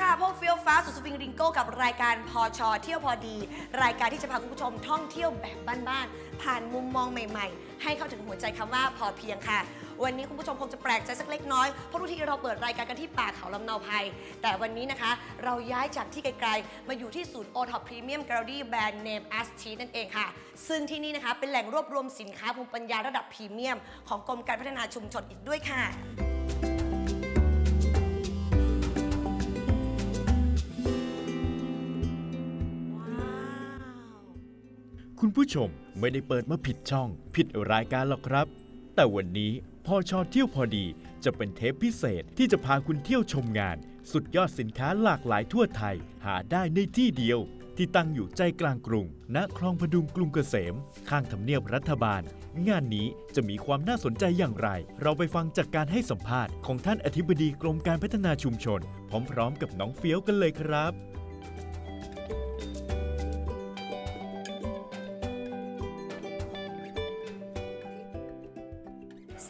ค่ะ พวกเฟี้ยวฟ้าสุดสวิงริงโก้กับรายการพอชอเที่ยวพอดี รายการที่จะพาคุณผู้ชมท่องเที่ยวแบบบ้านๆ ผ่านมุมมองใหม่ๆ ให้เข้าถึงหัวใจคำว่าพอเพียงค่ะ วันนี้คุณผู้ชมคงจะแปลกใจสักเล็กน้อย เพราะทุกทีเราเปิดรายการกันที่ป่าเขาลำเนาภัย แต่วันนี้นะคะ เราย้ายจากที่ไกลๆ มาอยู่ที่ศูนย์โอท็อปพรีเมียมแกลลี่แบรนด์เนมอาร์ชีนั่นเองค่ะ ซึ่งที่นี่นะคะเป็นแหล่งรวบรวมสินค้าภูมิปัญญาระดับพรีเมียมของกรมการพัฒนาชุมชนอีกด้วยค่ะ ผู้ชมไม่ได้เปิดมาผิดช่อง ผิดรายการหรอกครับ แต่วันนี้พอชอเที่ยวพอดีจะเป็นเทปพิเศษที่จะพาคุณเที่ยวชมงาน สุดยอดสินค้าหลากหลายทั่วไทย หาได้ในที่เดียว ที่ตั้งอยู่ใจกลางกรุง ณคลองพดุงกรุงเกษม ข้างทำเนียบรัฐบาล งานนี้จะมีความน่าสนใจอย่างไร เราไปฟังจากการให้สัมภาษณ์ของท่านอธิบดีกรมการพัฒนาชุมชน พร้อม ๆ กับน้องเฟี้ยวกันเลยครับ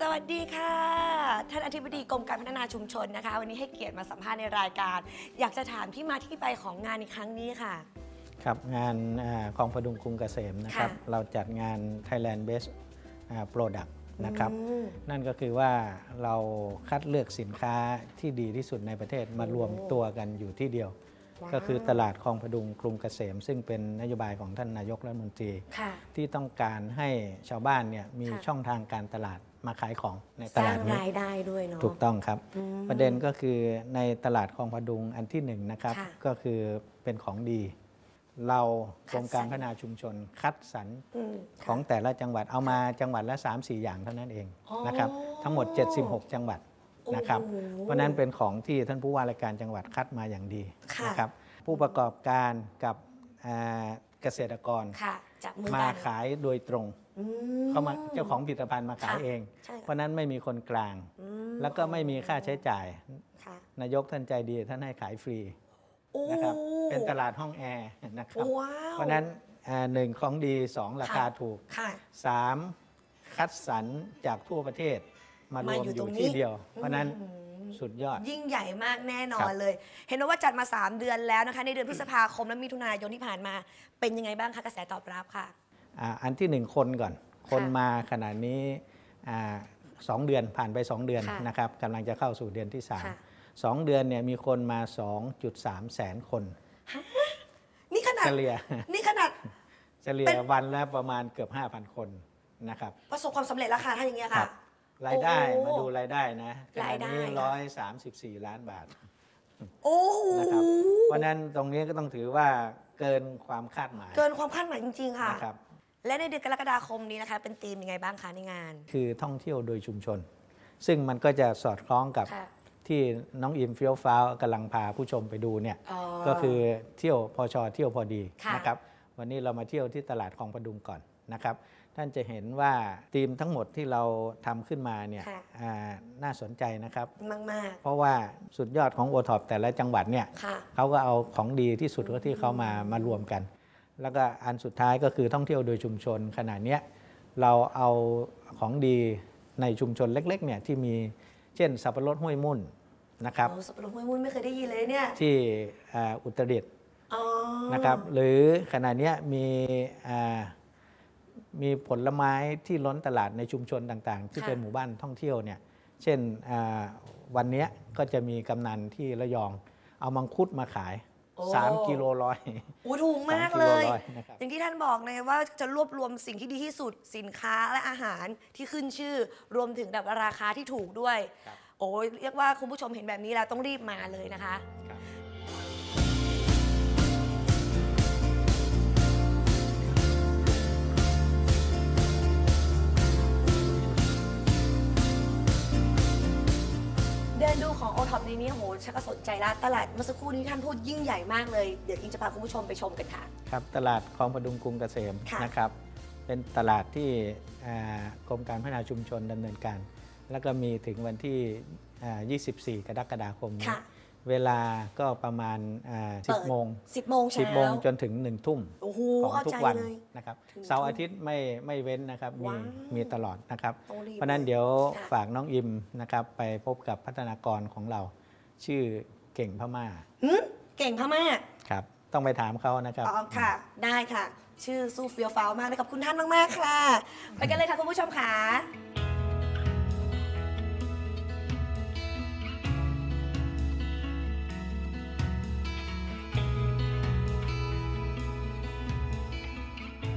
สวัสดีค่ะ ท่านอธิบดีกรมการพัฒนาชุมชนนะคะ วันนี้ให้เกียรติมาสัมภาษณ์ในรายการ อยากจะถามที่มาที่ไปของงานในครั้งนี้ค่ะ ครับงานอาคลองพดุงกรุงเกษมนะครับ ค่ะเราจัดงาน Thailand Best อ่า Product นะครับ อืมนั่นก็คือว่าเราคัดเลือกสินค้าที่ดีที่สุดในประเทศมารวมตัวกันอยู่ที่เดียว ว้าว ก็คือตลาดคลองพดุงกรุงเกษม ซึ่งเป็นนโยบายของท่านนายกรัฐมนตรี ค่ะ ที่ต้องการให้ชาวบ้านเนี่ยมีค่ะ ช่องทางการตลาด มาขายของในตสร้าลางดนี้ รายได้ด้วยเนาะ ถูกต้องครับ อืมประเด็นก็คือในตลาดคลองพดุงอันที่หนึ่งนะครับ ค่ะก็คือเป็นของดี เรากรมการคัดสรร พัฒนาชุมชนคัดสรรอืมของแต่ละจังหวัดเอามาจังหวัดละ 3-4 อย่างเท่านั้นเองอ๋อนะครับทั้งหมด 76 จังหวัดนะครับ โอ้โหเพราะฉะนั้นเป็นของที่ท่านผู้ว่าราชการจังหวัดคัดมาอย่างดีค่ะ นะครับผู้ประกอบการกับอ่าเกษตรกรค่ะจับมือมากัน ขายโดยตรงอื เขามาเจ้าของผลิตภัณฑ์มาขายค่ะเองใช่ค่ะเพราะฉะนั้นไม่มีคนกลางอืมแล้วก็ไม่มีค่าใช้จ่ายค่ะนายกท่านใจดีท่านให้ขายฟรีโอ้นะครับเป็นตลาดห้องแอร์นะครับว้าวเพราะฉะนั้นอ่าหนึ่งของดีสองราคาค่ะถูกค่ะสามคัดสรรจากทั่วประเทศมารมาวมอยู่อตรยู่งนี้ที่เดียว เพราะฉะนั้นอืมสุดยอด ยิ่งใหญ่มากแน่นอครันบเลย เห็นว่าจัดมา 3 เดือนแล้วนะคะ ในเดือนพฤษภาคมและมิถุนายนที่ผ่านมา เป็นยังไงบ้างคะกระแสตอบรับค่ะ อ่าอันที่หนึ่งคนก่อน คนมาขนาดนี้อ่าสองเดือนผ่านไป 2 เดือนค่ะนะครับกำลังจะเข้าสู่เดือนที่ค่ะ3 2 เดือนเนี่ยมีคนมา 2.3 แสนคน นี่ขนาดเฉลี่ยนี่ขนาดเฉลี่เป็ยนวันละประมาณเกือบ 5,000 คนนะครับ ประสบความสำเร็จแล้วค่ะถ้าอย่างเงี้ยครัค่ะบรายได้โอ้มาดูรายได้นะขราณะยได้นี้ค่ะร้อยสามสิบสี่ล้านบาท โอ้โหนะครับเพราะฉะนั้นตรงนี้ก็ต้องถือว่าเกินความคาดหมาย เกินความคาดหมายจริง ๆ ค่ะนะครับ และในเดือนกรกฎาคมนี้นะคะ เป็นธีมยังไงบ้างคะในงาน คือท่องเที่ยวโดยชุมชน ซึ่งมันก็จะสอดคล้องกับค่ะ ที่น้องอิมเฟี้ยวฟ้าวกำลังพาผู้ชมไปดูเนี่ย อ๋อ ก็คือเที่ยวพอชอเที่ยวพอดีค่ะ นะครับ วันนี้เรามาเที่ยวที่ตลาดคลองประดุงก่อนนะครับ ท่านจะเห็นว่าธีมทั้งหมดที่เราทำขึ้นมาเนี่ยค่ะ อ่าน่าสนใจนะครับ มากมากเพราะว่าสุดยอดของโอท็อปแต่ละจังหวัดเนี่ยๆค่ะ เขาก็เอาของดีที่สุดก็ที่เขามามารวมกัน แล้วก็อันสุดท้ายก็คือท่องเที่ยวโดยชุมชนขนาดเนี้ยเราเอาของดีในชุมชนเล็กๆเนี่ยที่มีเช่นสับปะรดห้วยมุ่นนะครับโอ้สับปะรดห้วยมุ่นไม่เคยได้ยินเลยเนี่ยที่อ่าอุตรดิตถ์อ๋อนะครับหรือขณะเนี้ยมีอ่ามีผลไม้ที่ล้นตลาดในชุมชนต่างๆ ที่เป็นหมู่บ้านท่องเที่ยวเนี่ยเช่นอ่าวันเนี้ยก็จะมีกำนันที่ระยองเอามังคุดมาขาย 3กิโลร้อยโอ้ถูกมากสามกิเลโลยร้อยนะครับ อย่างที่ท่านบอกเลยว่าจะรวบรวมสิ่งที่ดีที่สุดสินค้าและอาหารที่ขึ้นชื่อ รวมถึงแบบราคาที่ถูกด้วย ครับ โอ้ยเรียกว่าคุณผู้ชมเห็นแบบนี้แล้วต้องรีบมาเลยนะคะ ดินดูของโอท็อปในนี้โหชักก็สนใจแล้วตลาดเมื่อสักครู่นี้ท่านพูดยิ่งใหญ่มากเลย เดี๋ยวอิงจะพาคุณผู้ชมไปชมกันค่ะ ครับตลาดคลองพดุงกรุงเกษมค่ะ นะครับ เป็นตลาดที่อ่ากรมการพัฒนาชุมชนดำเนินการ แล้วก็มีถึงวันที่อ่า24 กรกฎาคมนี้ ค่ะ เวลาก็ประมาณอ่าเปิด10 โมง 10 โมงเช้า10 โมงจนถึง 1 ทุ่มโอ้โหของเข้าทุใจกวันเลยนะครับถึงเสาร์อาทิตย์ไม่ไม่เว้นนะครับมีว้าวมีตลอดนะครับต้องรีบเพราะฉะนั้นเดี๋ยวค่ะฝากน้องอิมนะครับไปพบกับพัฒนากรของเรา ชื่อเก่งพม่าหึเก่งพม่าครับต้องไปถามเขานะครับอ๋อค่ะ ได้ค่ะ ชื่อสู้เฟียวฟ้าวมากเลยขอบคุณท่านมากๆค่ะ ไปกันเลยค่ะคุณผู้ชมค่ะ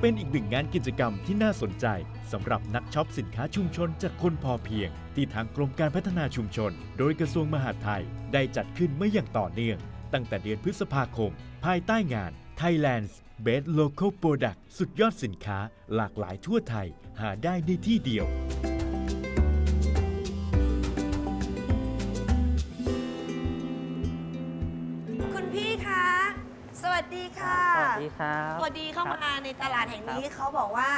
เป็นอีกหนึ่งงานกิจกรรมที่น่าสนใจสำหรับนักช็อปสินค้าชุมชนจากคนพอเพียง ที่ทางกรมการพัฒนาชุมชน โดยกระทรวงมหาดไทย ได้จัดขึ้นเมื่ออย่างต่อเนื่อง ตั้งแต่เดือนพฤษภาคม ภายใต้งาน Thailand's Best Local Product สุดยอดสินค้าหลากหลายทั่วไทย หาได้ในที่เดียว ดีครับพอดีเข้ามาในตลาดแห่งนี้เขาบอกว่า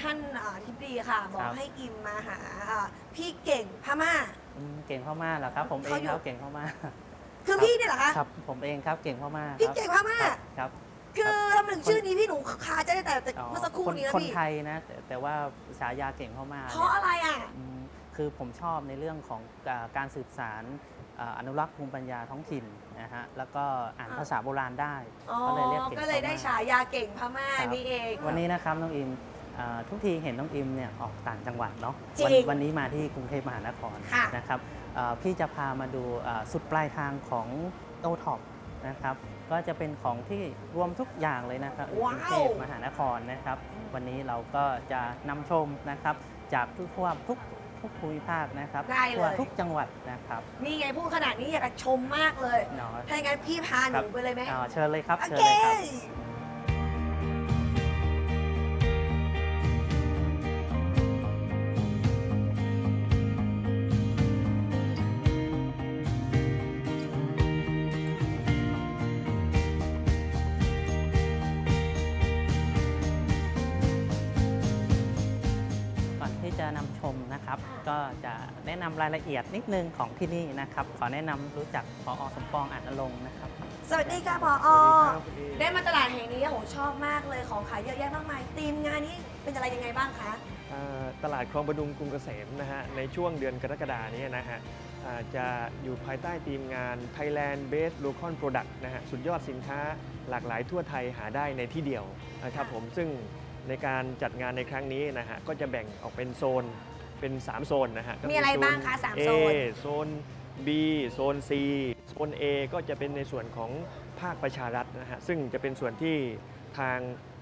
ท่านทิบดีค่ะ บอกให้อิมมาหาพี่เก่งพม่าเก่งเข้าเหรอครับ ผมเองครับเก่งเข้าคือพี่เนี่ยเหรอคะครับ ผมเองครับเก่งเข้าพี่เก่งพม่าครับคือทำไมถึงชื่อนี้พี่หนูคาใจได้แต่เมื่อสักครู่นี้นะพี่คนไทยนะ แต่ว่าฉายาเก่งเข้าเพราะอะไรอะคือผมชอบในเรื่องของการสืบสาร อ่าอนุรักษ์ภูมิปัญญาท้องถิ่นนะฮะแล้วก็อ่านอ่าภาษาโบราณได้อ๋อก็เลยเรียกเก่งก็เลยได้ข้มฉายาเก่งพม่าครับนี่เองวันนี้นะครับน้องอิมอ่าทุกทีเห็นน้องอิมเนี่ยออกต่างจังหวัดเนาะจริงวันวันนี้มาที่กรุงเทพมหานครค่ะนะครับอ่าพี่จะพามาดูอ่าสุดปลายทางของโอท็อปนะครับก็จะเป็นของที่รวมทุกอย่างเลยนะครับในกว้าวรุงเทพมหานครนะครับ วันนี้เราก็จะนำชมนะครับจากทุกทั่วทุก ทุกภูมิภาคนะครับได้เลย ทั่วทุกจังหวัดนะครับนี่ไงพูดขนาดนี้อยากจะชมมากเลยเนาะถ้าอย่างนั้นพี่พาหครันูบไปเลยไหม อ่าเชิญเลยครับโอเชิญเค เลยครับ นะครับ ก็จะแนะนำรายละเอียดนิดนึงของที่นี่นะครับ ขอแนะนำรู้จักพอสมปองอาจอลงค์นะครับ สวัสดีค่ะพออได้มาตลาดแห่งนี้โหชอบมากเลยของขายเยอะแยะมากมายธีมงานนี้เป็นอะไรยังไงบ้างคะเอ่อตลาดคลองประดุงกรุงเกษมนะฮะในช่วงเดือนกรกฎานี้นะฮะอ่าจะอยู่ภายใต้ธีมงาน Thailand Based Local Product นะฮะสุดยอดสินค้าหลากหลายทั่วไทยหาได้ในที่เดียวนะครับผมซึ่งในการจัดงานในครั้งนี้นะฮะก็จะแบ่งออกเป็นโซน เป็น 3 โซนนะฮะก็มีอะไรบ้างคะสามโซน A โซน B โซน C โซน A ก็จะเป็นในส่วนของภาคประชารัฐนะฮะซึ่งจะเป็นส่วนที่ทาง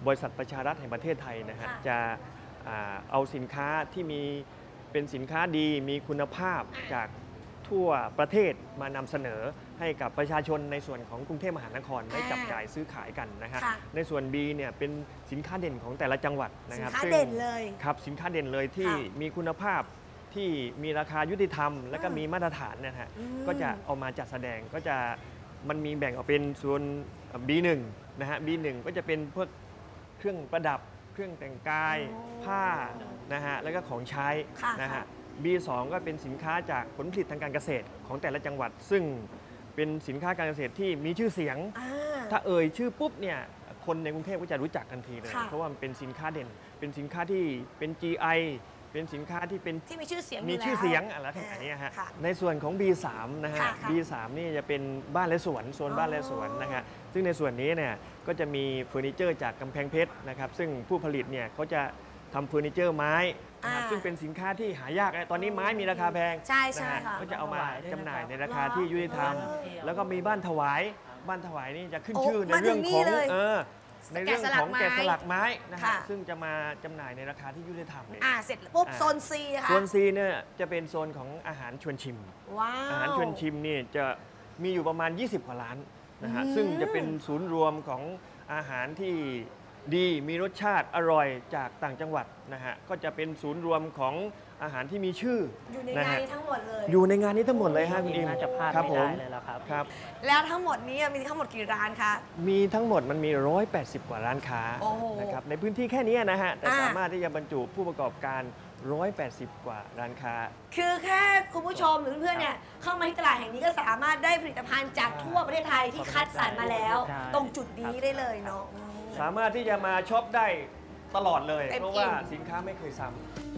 บริษัทประชารัฐแห่งประเทศไทยนะฮะค่ะ จะอ่าเอาสินค้าที่มีเป็นสินค้าดีมีคุณภาพจากทั่วประเทศมานำเสนอ ให้กับประชาชนในส่วนของกรุงเทพมหานครได้จับจ่ายซื้อขายกันนะฮะค่ะในส่วน B เนี่ยเป็นสินค้าเด่นของแต่ละจังหวัดนะสินครับค้าซึ่งเด่นเลยครับสินค้าเด่นเลยที่ค่ะมีคุณภาพที่มีราคายุติธรรม และก็อืมมีมาตรฐานเนะฮะอืมก็จะเอามาจัดแสดงก็จะมันมีแบ่งออกเป็นส่วน B1 นะฮะ B1 ก็จะเป็นพวกเครื่องประดับ เครื่องแต่งกาย อ๋อผ้านะฮะแล้วก็ของใช้ค่ะนะค่ะ ฮะ B2 ก็เป็นสินค้าจากผลผลิตทางการเกษตรของแต่ละจังหวัด ซึ่ง เป็นสินค้าการเกษตรที่มีชื่อเสียง อ่า ถ้าเอ่ยชื่อปุ๊บเนี่ยคนในกรุงเทพก็จะรู้จักทันทีเลย ค่ะ เพราะว่ามันเป็นสินค้าเด่น เป็นสินค้าที่เป็น GI เป็นสินค้าที่เป็น ที่มีชื่อเสียงมียู่ชื่อแล้ว เสียงอะไรทั้งหลายเนี่ยฮะ ค่ะในส่วนของ B3 นะฮะ ค่ะค่ะ B3 นี่จะเป็นบ้านและสวนโซนบ้านและสวนนะฮะ ซึ่งในส่วนนี้เนี่ยก็จะมีเฟอร์นิเจอร์จากกำแพงเพชรนะครับ ซึ่งผู้ผลิตเนี่ยเขาจะ ทำเฟอร์นิเจอร์ไม้นะครับอ่าซึ่งเป็นสินค้าที่หายากตอนนี้ไม้มีราคาแพงใช่ใช่นฮค่ะก็จะเอามาจำหน่ายในราคาเหรอที่ยุติธรรมเออแล้วก็มีบ้านถวายบ้านถวายนี่จะขึ้นโอ้ชื่อในมาถึเรื่องงนี่ของเลยเออในเรื่องของแกะแกะสสลัลักกไม้ไม้นะฮะค่ะ ซึ่งจะมาจำหน่ายในราคาที่ยุติธรรมเนี่ย อ่าเสร็จปุ๊บอ่า โซนซีค่ะส่วน C เนี่ยจะเป็นโซนของอาหารชวนชิม ว้าว อาหารชวนชิมนี่จะมีอยู่ประมาณ 20 กว่าร้านนะฮะ อืมซึ่งจะเป็นศูนย์รวมของอาหารที่ ดีมีรสชาติอร่อยจากต่างจังหวัดนะฮะก็จะเป็นศูนย์รวมของอาหารที่มีชื่ออยู่ในนะงานฮะนี้ทั้งหมดเลย อยู่ในงานนี้ทั้งหมดเลยฮะคุณอิมน่าจะพลาดครับไม่ผได้มเลยแล้วครับครับ แล้วทั้งหมดนี้มีทั้งหมดกี่ร้านคะ มีทั้งหมดมันมี 180 กว่าร้านค้าโอ้โหนะครับในพื้นที่แค่นี้นะฮะ แต่อ่าสามารถที่จะบรรจุผู้ประกอบการ 180 กว่าร้านค้า คือแค่คุณผู้ชมหรือเพื่อนๆเนี่ยเข้ามาที่ตลาดแห่งนี้ก็สามารถได้ผลิตภัณฑ์จากทั่วประเทศไทยที่คัดสรรมาแล้วใช่ตรงจุดนี้ได้เลยเนาะอืม สามารถที่จะมาช็อปได้ตลอดเลย เต็มเพราะว่าอิ่ม สินค้าไม่เคยซ้ำ